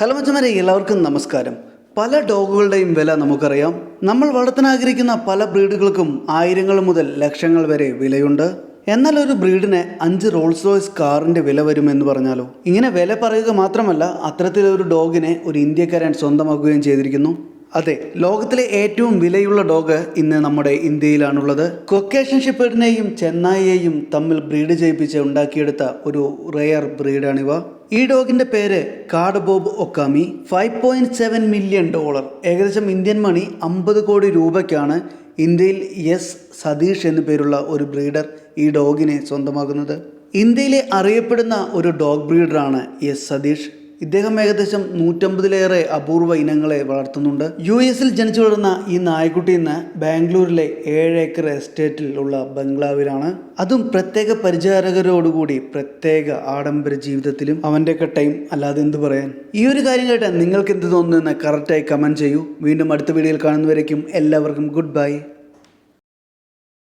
Hello മച്ചമാരെ എല്ലാവർക്കും നമസ്കാരം. പല ഡോഗുകളുടെയും വില നമുക്കറിയാം. നമ്മൾ വളർത്താൻ ആഗ്രഹിക്കുന്ന പല ബ്രീഡുകൾക്കും ആയിരങ്ങൾ മുതൽ ലക്ഷങ്ങൾ വരെ വിലയുണ്ട്. എന്നാൽ ഒരു ബ്രീഡിന് അഞ്ച് റോൾസ് റോയ്സ് കാറിന്റെ വില വരുമെന്ന് പറഞ്ഞാലോ? ഇങ്ങനെ വില പറയുക മാത്രമല്ല അത്തരത്തിലൊരു ഡോഗിനെ ഒരു ഇന്ത്യക്കാരൻ സ്വന്തമാക്കുകയും ചെയ്തിരിക്കുന്നു. അതെ ലോകത്തിലെ ഏറ്റവും വിലയുള്ള ഡോഗ് ഇന്ന് നമ്മുടെ ഇന്ത്യയിലാണുള്ളത്. കൊക്കേഷൻ ഷിപ്പേഡിനെയും ചെന്നായിയെയും തമ്മിൽ ബ്രീഡ് ചെയ്യിപ്പിച്ച് ഉണ്ടാക്കിയെടുത്ത ഒരു റെയർ ബ്രീഡാണിവ. ഈ ഡോഗിന്റെ പേര് കാർഡ് ബോബ് ഒക്കാമി. Five point seven million dollar. ഏകദേശം ഇന്ത്യൻ മണി അമ്പത് കോടി രൂപയ്ക്കാണ് ഇന്ത്യയിൽ എസ് സതീഷ് എന്നു പേരുള്ള ഒരു ബ്രീഡർ ഈ ഡോഗിനെ സ്വന്തമാക്കുന്നത്. ഇന്ത്യയിലെ അറിയപ്പെടുന്ന ഒരു ഡോഗ് ബ്രീഡറാണ് എസ് സതീഷ്. ഇദ്ദേഹം ഏകദേശം നൂറ്റമ്പതിലേറെ അപൂർവ ഇനങ്ങളെ വളർത്തുന്നുണ്ട്. യു എസിൽ ജനിച്ചു വളർന്ന ഈ നായ്ക്കുട്ടി ഇന്ന് ബാംഗ്ലൂരിലെ ഏഴ് ഏക്കർ എസ്റ്റേറ്റിൽ ഉള്ള ബംഗ്ലാവിലാണ്. അതും പ്രത്യേക പരിചാരകരോടുകൂടി പ്രത്യേക ആഡംബര ജീവിതത്തിലും അവന്റെ ടൈം അല്ലാതെ എന്ത് പറയാൻ? ഈ ഒരു കാര്യം കേട്ടാൽ നിങ്ങൾക്ക് എന്ത് തോന്നുന്നു എന്ന് കറക്റ്റായി കമന്റ് ചെയ്യൂ. വീണ്ടും അടുത്ത വീഡിയോയിൽ കാണുന്നവരേക്കും എല്ലാവർക്കും ഗുഡ് ബൈ